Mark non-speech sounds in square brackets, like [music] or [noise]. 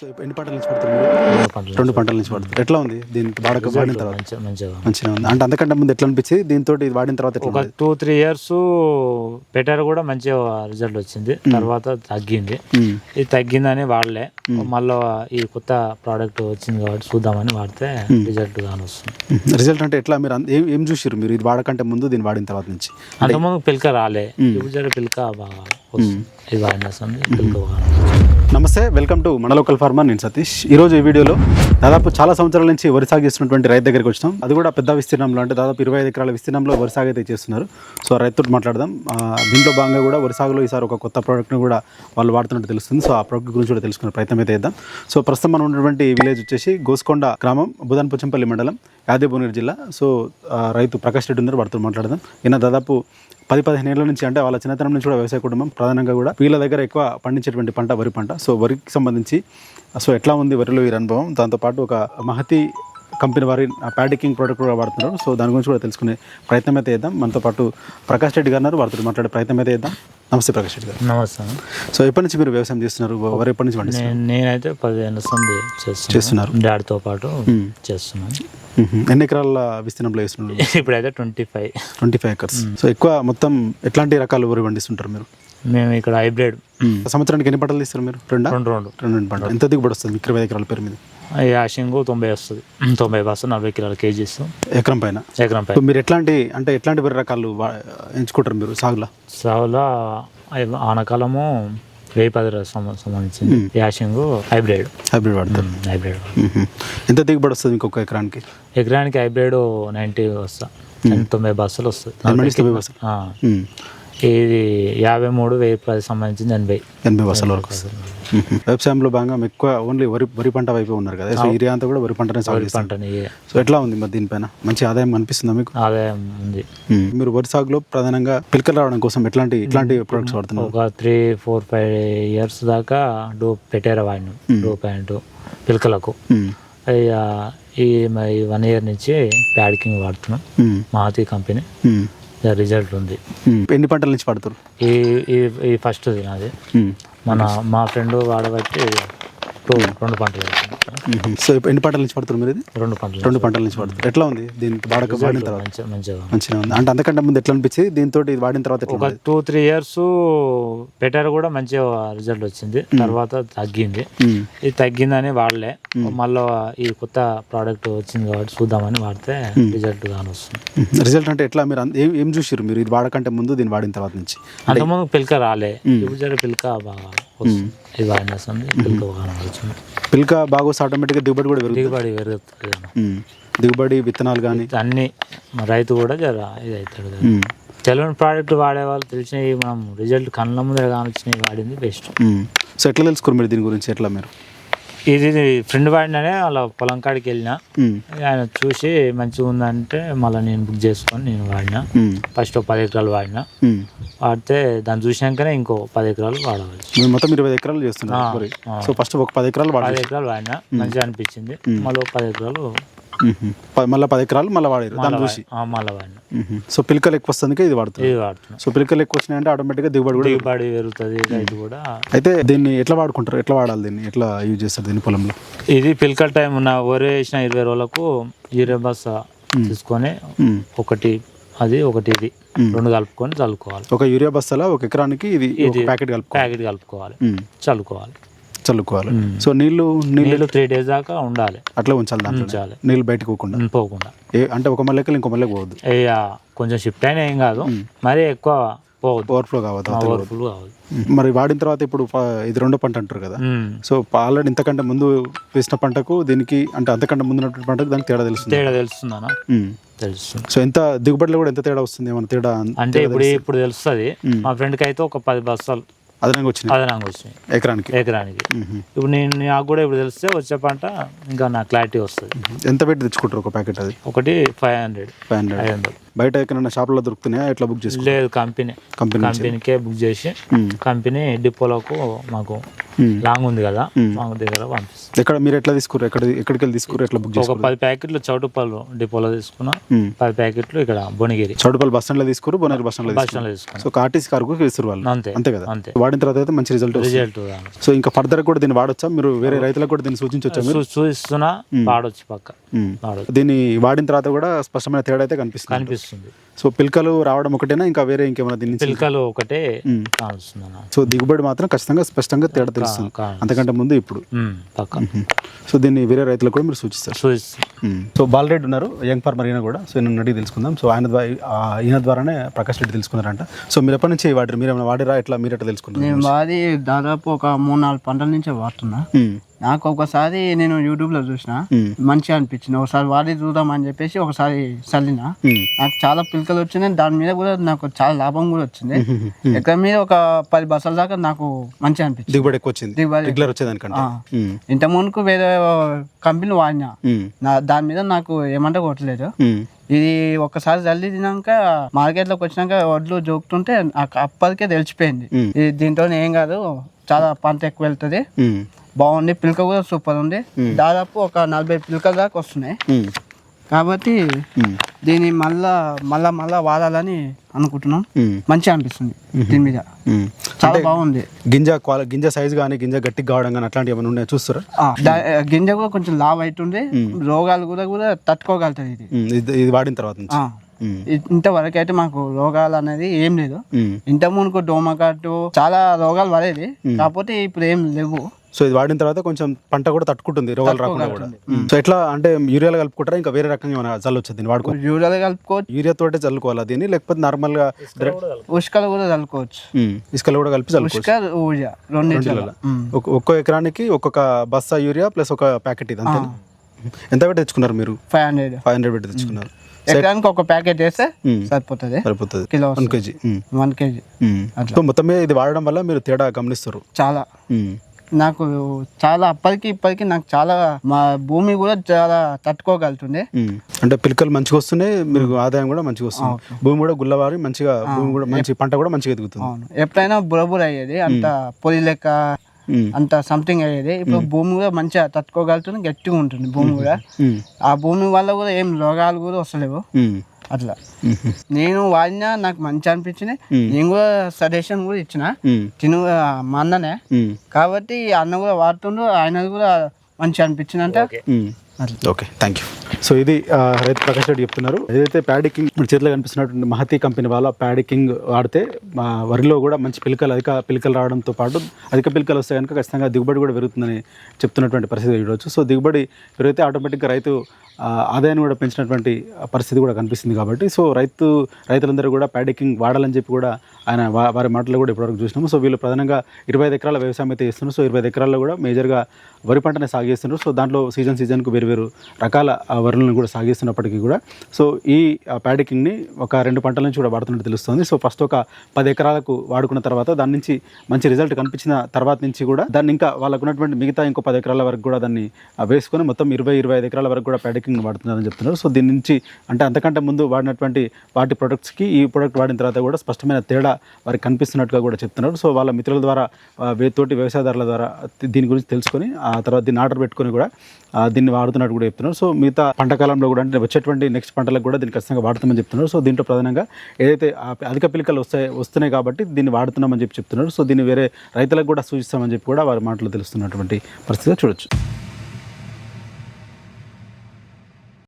So ఎన్ని పంటల నుంచి పడుతుంది రెండు పంటల నుంచి. పడుతుంది. ఎట్లా ఉంది? దీనికి వాడక వాడిన తర్వాత? మంచిగా ఉంది. అంటే అంతకంటే ముందు ఎట్లా అనిపించింది? దీంతో ఇది వాడిన తర్వాత ఒక? టూ త్రీ ఇయర్స్ పెట్టారు కూడా మంచిగా రిజల్ట్ వచ్చింది. తర్వాత తగ్గింది. ఇది తగ్గిందని వాడలే. మళ్ళీ ఈ కొత్త ప్రోడక్ట్ వచ్చింది కాబట్టి చూద్దామని వాడితే రిజల్ట్ కాని వస్తుంది. రిజల్ట్ అంటే ఎట్లా? మీరు ఏం ఏం చూసారు మీరు? ఇది వాడకంటే ముందు దీన్ని వాడిన తర్వాత నుంచి? అంతకుముందు పిల్క రాలే. ఇప్పుడు పిల్క బాగా వస్తుంది. ఇది వస్తుంది. పిల్క బాగా నమస్తే వెల్కమ్ టు మన లోకల్ ఫార్మర్ నేను సతీష్. ఈరోజు ఈ వీడియోలో దాదాపు చాలా సంవత్సరాల నుంచి వరి సాగు చేస్తున్నటువంటి రైతు దగ్గరికి వచ్చినాం అది కూడా పెద్ద విస్తీర్ణంలో అంటే దాదాపు ఇరవై ఐదు ఎకరాల విస్తీర్ణంలో వరి సాగు అయితే చేస్తున్నారు. సో ఆ రైతుతో మాట్లాడదాం. దీంట్లో భాగంగా కూడా వరి సాగులో ఈసారి ఒక కొత్త ప్రోడక్ట్ని కూడా వాళ్ళు వాడుతున్నట్టు తెలుస్తుంది. సో ఆ ప్రోడక్ట్ గురించి కూడా తెలుసుకునే ప్రయత్నం అయితే చేద్దాం. సో ప్రస్తుతం మనం ఉన్నటువంటి విలేజ్ వచ్చేసి గోస్కొండ గ్రామం బుధన్పుచ్చంపల్లి మండలం యాదగిరిభువనగిరి జిల్లా. సో రైతు ప్రకాష్ రెడ్డి ఉన్నారు వారితో మాట్లాడదాం. ఈయన దాదాపు పది పదిహేను ఏళ్ళ నుంచి అంటే వాళ్ళ చిన్నతనం నుంచి కూడా వ్యవసాయ కుటుంబం. ప్రధానంగా కూడా వీళ్ళ దగ్గర ఎక్కువ పండించేటువంటి పంట వరి పంట. సో వరికి సంబంధించి సో ఎట్లా ఉంది వరిలో వీరి అనుభవం? దాంతోపాటు ఒక మహతి కంపెనీ వారి ప్యాడికింగ్ ప్రోడక్ట్ కూడా వాడుతున్నారు. సో దాని గురించి కూడా తెలుసుకునే ప్రయత్నం అయితే చేద్దాం. మనతో పాటు ప్రకాష్ రెడ్డి గారు వారితో మాట్లాడే ప్రయత్నం అయితే చేద్దాం. నమస్తే ప్రకాష్ రెడ్డి గారు. నమస్తే సో ఎప్పటి నుంచి మీరు వ్యవసాయం చేస్తున్నారు? వరి ఎప్పటి నుంచి నేనైతే పదిహేను సంది చేస్తున్నారు. డాడీతో పాటు చేస్తున్నాను. ఎన్ని ఎకరాల విస్తీర్ణంలో వేస్తున్నారు? [laughs] ఇప్పుడైతే twenty five. Twenty five acres. So ఎక్కువ మొత్తం ఎట్లాంటి రకాల వరి పండిస్తుంటారు మీరు? మేము ఇక్కడ హైబ్రిడ్. సంవత్సరానికి ఎన్ని పంటలు తీస్తారు మీరు? రెండా? రెండు రెండు. రెండు పంటలు. ఎంత దిగుబడి వస్తుంది ఇరవై ఎకరాల పేరు మీద? యాషింగ్ తొంభై వస్తుంది. తొంభై బస్సు నలభై కిలోల కేజీస్ ఎకరం పైన? ఎకరం పై ఇప్పుడు మీరు ఎట్లాంటి అంటే ఎట్లాంటి వరి రకాలు ఎంచుకుంటారు మీరు సాగులో? సాగులో ఆనకాలము వెయ్యి పది సంబంధించింది. యాషింగ్ హైబ్రిడ్. హైబ్రిడ్ వాడతారు. హైబ్రిడ్. ఎంత దిగుబడి వస్తుంది మీకు ఒక ఎకరానికి? ఎకరానికి హైబ్రిడ్ నైంటీ వస్తా. తొంభై బస్సులు వస్తుంది ఇది యాభై మూడు వెయ్యి పది సంబంధించింది ఎనభై. ఎనభై బస్సుల వరకు. వ్యవసాయంలో భాగంగా ఎక్కువ ఓన్లీ వరి వరి పంట వైపు ఉన్నారు కదా. సో ఏరియా అంతా కూడా వరి పంటనే సాగు పంటని సో ఎట్లా ఉంది మరి దీనిపైన? మంచి ఆదాయం అనిపిస్తుందా మీకు? ఆదాయం ఉంది. మీరు వరి సాగులో ప్రధానంగా పిలకలు రావడం కోసం ఎట్లాంటి ఎట్లాంటి ప్రొడక్ట్స్ వాడుతున్నారు? ఒక త్రీ ఫోర్ ఫైవ్ ఇయర్స్ దాకా డో పెట్టారు వాడిని. డో ప్యాంటు పిలకలకు. ఈ వన్ ఇయర్ నుంచి ప్యాడికింగ్ వాడుతున్నాం. మ్మ్. మాతి కంపెనీ. రిజల్ట్ ఉంది. ఎన్ని పంటల నుంచి పడతారు ఈ ఈ ఈ ఫస్ట్ నాది. మన మా ఫ్రెండ్ వాడబట్టి టూ రెండు పంటలు. సో ఎన్ని పంటల నుంచి పడుతుంది మీరు ఇది? రెండు పంటలు రెండు పంటల నుంచి పడుతుంది ఎట్లా ఉంది? దీనికి వాడక వాడిన తర్వాత? మంచిగా మంచిగా ఉంది. అంటే అంతకంటే ముందు ఎట్లా అనిపించింది? దీంతో ఇది వాడిన తర్వాత ఒక? టూ త్రీ ఇయర్స్ పెట్టారు కూడా మంచిగా రిజల్ట్ వచ్చింది. తర్వాత తగ్గింది. ఇది తగ్గిందని వాడలే. మళ్ళీ ఈ కొత్త ప్రోడక్ట్ వచ్చింది కాబట్టి చూద్దామని వాడితే రిజల్ట్ కాని వస్తుంది. రిజల్ట్ అంటే ఎట్లా? మీరు ఏం ఏం చూసారు మీరు? ఇది వాడకంటే ముందు దీన్ని వాడిన తర్వాత నుంచి. అంతకుముందు పిల్క రాలే. ఇప్పుడు పిల్క బాగా వస్తుంది ఇది బాగా వస్తుంది పిల్క బాగా వచ్చింది పిల్క బాగా వస్తే ఆటోమేటిక్గా దిగుబడి కూడా పెరుగుతుంది. దిగుబడి పెరుగుతుంది. దిగుబడి విత్తనాలు కానీ అన్ని మన రైతు కూడా జర ఇది అవుతాడు కదా తెలియని ప్రోడక్ట్ వాడే వాళ్ళు తెలిసినవి మనం రిజల్ట్ కళ్ళ ముందర కానిచ్చినవి వాడింది బెస్ట్ సో ఎట్లా తెలుసుకోరు మీరు దీని గురించి? ఎట్లా మీరు? ఇది ఫ్రెండ్ వాడిననే వాళ్ళ పొలం కాడికి వెళ్ళిన. ఆయన చూసి మంచిగా ఉందంటే మళ్ళీ నేను బుక్ చేసుకొని నేను వాడిన. ఫస్ట్ ఒక పది ఎకరాలు వాడిన. వాడితే దాన్ని చూసినాకనే ఇంకో పది ఎకరాలు వాడవచ్చు. మీరు మొత్తం ఇరవై ఎకరాలు చేస్తున్నారు వరి. సో ఫస్ట్ ఒక పది ఎకరాలు పది ఎకరాలు వాడిన. మంచిగా అనిపించింది. మళ్ళీ ఒక పది ఎకరాలు మళ్ళీ పది ఎకరాలు మళ్ళీ వాడారు దాన్ని చూసి. మళ్ళీ వాడిన. సో పిలకలు ఎక్కువ వస్తుంది ఇది వాడుతుంది ఇది వాడుతున్నా. సో పిలకలు ఎక్కువ వచ్చినాయంటే ఆటోమేటిక్గా దిగుబడి కూడా దిగుబడి పెరుగుతుంది రైతు కూడా. అయితే దీన్ని ఎట్లా వాడుకుంటారు? ఎట్లా వాడాలి దీన్ని? ఎట్లా యూజ్ చేస్తారు దీన్ని పొలంలో? ఇది పిల్కల్ టైం ఉన్న వరి వేసిన ఇరవై రోజులకు యూరియా బస్ తీసుకొని. ఒకటి అది ఒకటి ఇది రెండు కలుపుకొని చల్లుకోవాలి. ఒక యూరియా బస్తాల ఒక ఎకరానికి ఇది ప్యాకెట్ కలుపుకోవాలి? ప్యాకెట్ కలుపుకోవాలి. చల్లుకోవాలి. చల్లుకోవాలి. సో నీళ్ళు నీళ్ళు త్రీ డేస్ దాకా ఉండాలి. అట్లా ఉంచాలి దాంట్లో. ఉంచాలి. నీళ్ళు బయటకు పోకుండా. పోకుండా. అంటే ఒక మల్లెకి ఇంకో మల్లెకి పోవద్దు. కొంచెం షిఫ్ట్ అయినా ఏం కాదు. మరీ ఎక్కువ ఓవర్ఫ్లో కావద్దు మరి వాడిన తర్వాత ఇప్పుడు ఇది రెండో పంట అంటారు కదా. సో ఆల్రెడీ ఇంతకంటే ముందు వేసిన పంటకు దీనికి అంటే అంతకంటే ముందు పంటకు దానికి తేడా తెలుస్తుంది? తేడా తెలుస్తుందనా మ్మ్. తెలుస్తుంది. సో ఎంత దిగుబడిలో కూడా ఎంత తేడా వస్తుంది? ఏమైనా తేడా అంటే ఇప్పుడు ఇప్పుడు తెలుస్తుంది. మా ఫ్రెండ్కి అయితే ఒక పది బస్తాలు అదనంగా వచ్చినాయి. అదనంగా వచ్చినాయి. ఎకరానికి. ఎకరానికి. ఇప్పుడు నేను నాకు కూడా ఇప్పుడు తెలిస్తే వచ్చే పంట ఇంకా నా క్లారిటీ వస్తుంది. ఎంత పెట్టి తెచ్చుకుంటారు ఒక ప్యాకెట్ అది? ఒకటి ఫైవ్ హండ్రెడ్ ఫైవ్ హండ్రెడ్ ఐదు వందలు బయట ఎక్కడైనా షాపులో దొరుకుతున్నాయా? ఎట్లా బుక్ చేసుకో? లేదు కంపెనీ. కంపెనీ కంపెనీకే బుక్ చేసి. కంపెనీ డిపోలకు మాకు. లాంగ్ ఉంది కదా? మాకు దగ్గర పంపిస్తుంది ఎక్కడ మీరు ఎట్లా తీసుకురు ఎక్కడ ఎక్కడికి వెళ్ళి తీసుకురు ఎట్లా బుక్ ఒక పది ప్యాకెట్లు చౌటుపల్లి డిపోలో తీసుకున్నా. మ్మ్. పది ప్యాకెట్లు ఇక్కడ భువనగిరి. చౌటుపల్లి బస్ స్టాండ్లో తీసుకురు బొనారి బస్ బస్ తీసుకురు స్టాండ్లో తీసుకున్నా సో ఆర్టీసీ కార్కు వేస్తారు వాళ్ళు. అంతే అంతే కదా? అంతే. వాడిన తర్వాత అయితే మంచి రిజల్ట్ రిజల్ట్ సో ఇంకా ఫర్దర్ కూడా దీన్ని వాడొచ్చా? మీరు వేరే రైతులకు కూడా దీన్ని సూచించవచ్చా మీరు? చూస్తున్నా వాడొచ్చు పక్క. దీన్ని వాడిన తర్వాత కూడా స్పష్టమైన తేడా అయితే కనిపిస్తుంది. కనిపిస్తుంది. సో పిలకలు రావడం ఒకటేనా? ఇంకా వేరే ఇంకేమైనా దీని పిలకలు ఒకటే సో దిగుబడి మాత్రం ఖచ్చితంగా స్పష్టంగా తేడా తెలుస్తుంది. అంతకంటే ముందు ఇప్పుడు. సో దీన్ని వేరే రైతులకు కూడా మీరు సూచిస్తారు. సో బాలరెడ్డి ఉన్నారు యంగ్ ఫార్మర్ ఈయన కూడా. సో ఈయన అడిగి తెలుసుకుందాం. సో ఆయన ద్వారా ఈయన ద్వారానే ప్రకాష్ రెడ్డి తెలుసుకున్నారంట. సో మీరు ఎప్పటి నుంచి వాడారు మీరు ఏమైనా వాడిరా ఎట్లా మీరు ఎట్లా తెలుసుకున్నారు? నేను వాడి దాదాపు ఒక మూడు నాలుగు పంటల నుంచి వాడుతున్నా. నాకు ఒకసారి నేను యూట్యూబ్లో చూసిన. మంచిగా అనిపించింది ఒకసారి వాడి చూద్దాం అని చెప్పేసి ఒకసారి చల్లిన. నాకు చాలా పిలకలు వచ్చినాయి దాని మీద కూడా నాకు చాలా లాభం కూడా వచ్చింది ఎక్కడ మీద ఒక పది బస్సల దాకా నాకు మంచిగా అనిపించింది దిగుబడి ఎక్కువ వచ్చింది దిగుబడి రెగ్యులర్ వచ్చేదానికంటే ఆ. మ్మ్. ఇంత మునుకు వేరే కంపెనీ వాడినా. నా దాని మీద నాకు ఏమంటే కొట్టలేదు. ఇది ఒకసారి జల్లి తినాక మార్కెట్లోకి వచ్చినాక వడ్లు జోకుతుంటే నాకు అప్పటికే తెలిసిపోయింది దీంతో ఏం కాదు చాలా పంట ఎక్కువ వెళ్తుంది. బాగుంది. పిలక కూడా సూపర్ ఉంది. దాదాపు ఒక నలభై పిలకల దాకా వస్తున్నాయి. కాబట్టి. దీన్ని మళ్ళా మళ్ళా మళ్ళా వాడాలని అనుకుంటున్నాం. మంచిగా అనిపిస్తుంది దీని మీద. చాలా బాగుంది. గింజ గింజ సైజ్ కానీ గింజ గట్టిగా కావడం కానీ అట్లాంటివి ఏమైనా ఉన్నాయా చూస్తారా? గింజ కూడా కొంచెం లావ్ అవుతుంది. రోగాలు కూడా కూడా తట్టుకోగలుగుతుంది ఇది. ఇది వాడిన తర్వాత ఇంతవరకు అయితే మాకు రోగాలు అనేది ఏం లేదు. మ్మ్. ఇంత మునుకు డోమకట్టు చాలా రోగాలు పడేది. కాకపోతే ఇప్పుడు ఏం లేవు. సో ఇది వాడిన తర్వాత కొంచెం పంట కూడా తట్టుకుంటుంది రోగాలు రాకుండా కూడా. సో ఎట్లా అంటే యూరియాలో కలుపుకుంటారా? ఇంకా వేరే రకంగా ఏమైనా చల్లొచ్చు దీన్ని వాడుకో? యూరియాలు కలుపుకోవచ్చు. యూరియా తోటే చల్లుకోవాలా దీన్ని? లేకపోతే నార్మల్గా ఉష్కలు కూడా చల్లుకోవచ్చు. ఇసుకలో కూడా కలిపి చల్లుకోవచ్చు ఒక్కో ఎకరానికి ఒక్కొక్క బస్తా యూరియా ప్లస్ ఒక ప్యాకెట్ ఇది అంతే ఎంత పెట్టి తెచ్చుకున్నారు మీరు? Five hundred. ఫైవ్ హండ్రెడ్ పెట్టి తెచ్చుకున్నారు. ఎకరానికి ఒక ప్యాకెట్ వేస్తే మ్మ్. సరిపోతుంది సరిపోతుంది కిలో వన్ కేజీ మ్మ్. One KG. అట్లా. సో మొత్తం ఇది వాడడం వల్ల మీరు తేడా గమనిస్తారు చాలా. నాకు చాలా అప్పటికి ఇప్పటికి నాకు చాలా మా భూమి కూడా చాలా తట్టుకోగలుగుతుంది మ్మ్. అంటే పిలకలు మంచిగా వస్తున్నాయి మీరు ఆదాయం కూడా మంచిగా వస్తుంది భూమి కూడా గుల్లవారి మంచిగా భూమి కూడా మంచి పంట కూడా మంచిగా ఎదుగుతుంది ఎప్పుడైనా బురబుర అయ్యేది అంత పొడి లెక్క. అంత సంథింగ్ అయ్యేది. ఇప్పుడు భూమి కూడా మంచిగా తట్టుకోగలుగుతుంది గట్టిగా ఉంటుంది భూమి కూడా. ఆ భూమి వల్ల కూడా ఏం రోగాలు కూడా వస్తలేవు. అట్లా. నేను వాడినా నాకు మంచి అనిపించింది నేను కూడా సజెషన్ కూడా ఇచ్చిన. తిను మా అన్ననే. కాబట్టి అన్న కూడా వాడుతుండు ఆయనది కూడా మంచి అనిపించింది అంటే. అట్లా. ఓకే. థ్యాంక్ యూ సో ఇది రైతు ప్రకాష్ రెడ్డి చెప్తున్నారు. ఏదైతే ప్యాడికింగ్ మన చేతిలో కనిపిస్తున్నటువంటి మహతి కంపెనీ వాళ్ళ ప్యాడికింగ్ వాడితే మా వరిలో కూడా మంచి పిలకలు అధిక పిలకలు రావడంతో పాటు అధిక పిలకలు వస్తే కనుక ఖచ్చితంగా దిగుబడి కూడా పెరుగుతుందని చెప్తున్నటువంటి పరిస్థితి చూడవచ్చు సో దిగుబడి పెరిగితే ఆటోమేటిక్గా రైతు ఆదాయాన్ని కూడా పెంచినటువంటి పరిస్థితి కూడా కనిపిస్తుంది కాబట్టి సో రైతు రైతులందరూ కూడా ప్యాడికింగ్ వాడాలని చెప్పి కూడా ఆయన వారి మాటలు కూడా ఇప్పటివరకు చూసినాము. సో వీళ్ళు ప్రధానంగా ఇరవై ఐదు ఎకరాల వ్యవసాయం అయితే చేస్తున్నారు. సో ఇరవై ఎకరాల్లో కూడా మేజర్గా వరి పంటని సాగేస్తున్నారు. సో దాంట్లో సీజన్ సీజన్కు వేరు వేరు రకాల వరులను కూడా సాగిస్తున్నప్పటికీ కూడా. సో ఈ ప్యాడికింగ్ని ఒక రెండు పంటల నుంచి కూడా వాడుతున్నట్టు తెలుస్తుంది. సో ఫస్ట్ ఒక పది ఎకరాలకు వాడుకున్న తర్వాత దాని నుంచి మంచి రిజల్ట్ కనిపించిన తర్వాత నుంచి కూడా దాన్ని ఇంకా వాళ్ళకు ఉన్నటువంటి మిగతా ఇంకో పది ఎకరాల వరకు కూడా దాన్ని వేసుకొని మొత్తం ఇరవై ఇరవై ఐదు ఎకరాల వరకు కూడా ప్యాడికింగ్ వాడుతున్నారని చెప్తున్నారు. సో దీని నుంచి అంటే అంతకంటే ముందు వాడినటువంటి వాటి ప్రొడక్ట్స్కి ఈ ప్రొడక్ట్ వాడిన తర్వాత కూడా స్పష్టమైన తేడా వారికి కనిపిస్తున్నట్టుగా కూడా చెప్తున్నారు. సో వాళ్ళ మిత్రుల ద్వారా తోటి వ్యవసాయదారుల ద్వారా దీని గురించి తెలుసుకొని ఆ ఆ తర్వాత దీన్ని ఆర్డర్ పెట్టుకొని కూడా దీన్ని వాడుతున్నట్టు కూడా చెప్తున్నారు. సో మిగతా పంటకాలంలో కూడా అంటే వచ్చేటువంటి నెక్స్ట్ పంటలకు కూడా దీన్ని ఖచ్చితంగా వాడుతామని చెప్తున్నారు. సో దీంట్లో ప్రధానంగా ఏదైతే అధిక పిలికలు వస్తాయి వస్తున్నాయి కాబట్టి దీన్ని వాడుతున్నామని చెప్పి చెప్తున్నారు. సో దీన్ని వేరే రైతులకు కూడా సూచిస్తామని చెప్పి కూడా వారి మాటలు తెలుస్తున్నటువంటి పరిస్థితిగా చూడొచ్చు.